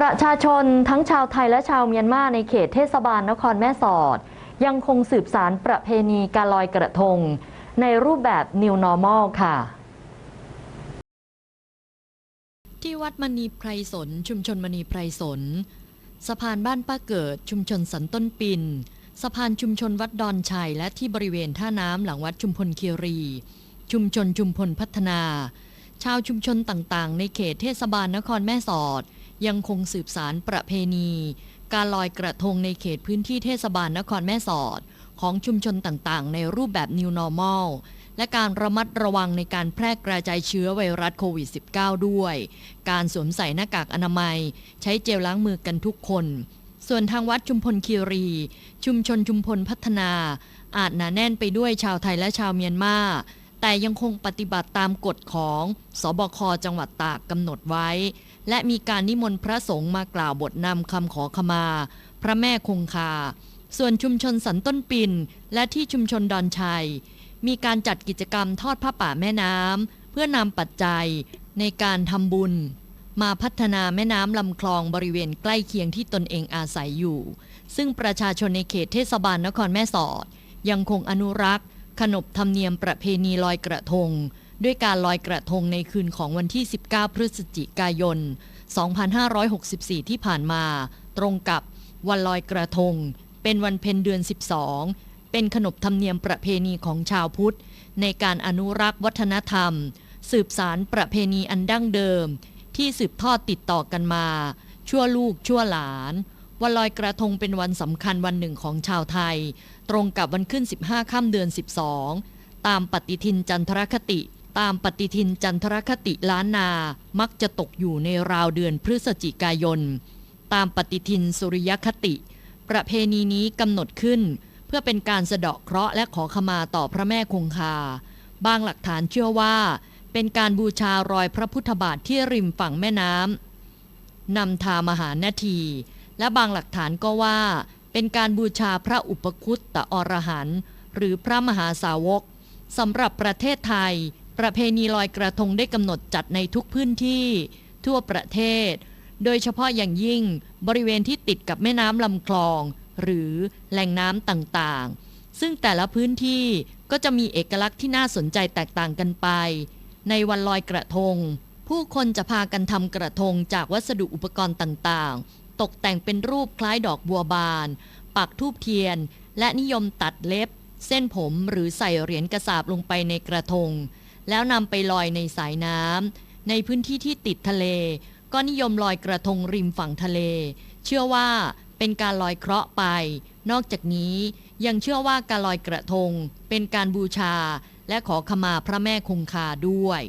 ประชาชนทั้งชาวไทยและชาวเมียนมาในเขตเทศบาลนครแม่สอด ยังคงสืบสารประเพณีการลอยกระทง ในรูปแบบ New Normal ค่ะ ที่วัดมณีไพรสน ชุมชนมณีไพรสน สะพานบ้านป้าเกิด ชุมชนสันต้นปินสะพานชุมชนวัดดอนชัย และที่บริเวณท่าน้ำหลังวัดชุมพลคีรี ชุมชนชุมพลพัฒนา ชาวชุมชนต่างๆ ในเขตเทศบาลนครแม่สอด ยังคงสืบสารประเพณี การลอยกระทงในเขตพื้นที่เทศบาลนครแม่สอด ของชุมชนต่างๆ ในรูปแบบ New Normal และการระมัดระวังในการแพร่กระจายเชื้อไวรัสโควิด -19 ด้วย การสวมใส่หน้ากากอนามัย ใช้เจลล้างมือกันทุกคน ส่วนทางวัดชุมพลคีรี ชุมชนชุมพลพัฒนา อาจหนาแน่นไปด้วยชาวไทยและชาวเมียนมา แต่ยังคงปฏิบัติตามกฎของ สบคจังหวัดตากกำหนดไว้ และมีการนิมนต์พระสงฆ์มากล่าวบทนำคำขอขมา พระแม่คงคา ส่วนชุมชนสันต้นปินและที่ชุมชนดอนชัย มีการจัดกิจกรรมทอดผ้าป่าแม่น้ำเพื่อนำปัจจัยในการทำบุญ มาพัฒนาแม่น้ำลำคลองบริเวณใกล้เคียงที่ตนเองอาศัยอยู่ ซึ่งประชาชนในเขตเทศบาลนครแม่สอด ยังคงอนุรักษ์ ขนบธรรมเนียมประเพณีลอยกระทง ด้วยการลอยกระทงในคืนของวันที่ 19 พฤศจิกายน 2564 ที่ผ่านมา ตรงกับวันลอยกระทง เป็นวันเพ็ญเดือน 12 เป็นขนบธรรมเนียมประเพณีของชาวพุทธ ในการอนุรักษ์วัฒนธรรม สืบสารประเพณีอันดั้งเดิม ที่สืบทอดติดต่อกันมา ชั่วลูกชั่วหลานวันลอยกระทงเป็นวันสำคัญวันหนึ่งของชาวไทย ตรงกับวันขึ้น 15 ค่ำเดือน 12 ตามปฏิทินจันทรคติ ตามปฏิทินจันทรคติล้านนา มักจะตกอยู่ในราวเดือนพฤศจิกายน ตามปฏิทินสุริยคติ ประเพณีนี้กำหนดขึ้น เพื่อเป็นการสะเดาะเคราะห์และขอขมาต่อพระแม่คงคา บางหลักฐานเชื่อว่า เป็นการบูชารอยพระพุทธบาทที่ริมฝั่งแม่น้ำนำทามหานาที และบางหลักฐานก็ว่า เป็นการบูชาพระอุปคุตตะอรหันต์หรือพระมหาสาวกสำหรับประเทศไทย ประเพณีลอยกระทงได้กำหนดจัดในทุกพื้นที่ทั่วประเทศ โดยเฉพาะอย่างยิ่งบริเวณที่ติดกับแม่น้ำลำคลอง หรือแหล่งน้ำต่างๆ ซึ่งแต่ละพื้นที่ก็จะมีเอกลักษณ์ที่น่าสนใจแตกต่างกันไป ในวันลอยกระทง ผู้คนจะพากันทำกระทงจากวัสดุอุปกรณ์ต่างๆ ตกแต่งเป็นรูปคล้ายดอกบัวบาน ปักทูบเทียน และนิยมตัดเล็บ เส้นผมหรือใส่เหรียญกระสาบลงไปในกระทง แล้วนำไปลอยในสายน้ำในพื้นที่ที่ติดทะเล ก็นิยมลอยกระทงริมฝั่งทะเล เชื่อว่าเป็นการลอยเคราะห์ไป นอกจากนี้ยังเชื่อว่าการลอยกระทง เป็นการบูชา และขอขมาพระแม่คงคาด้วย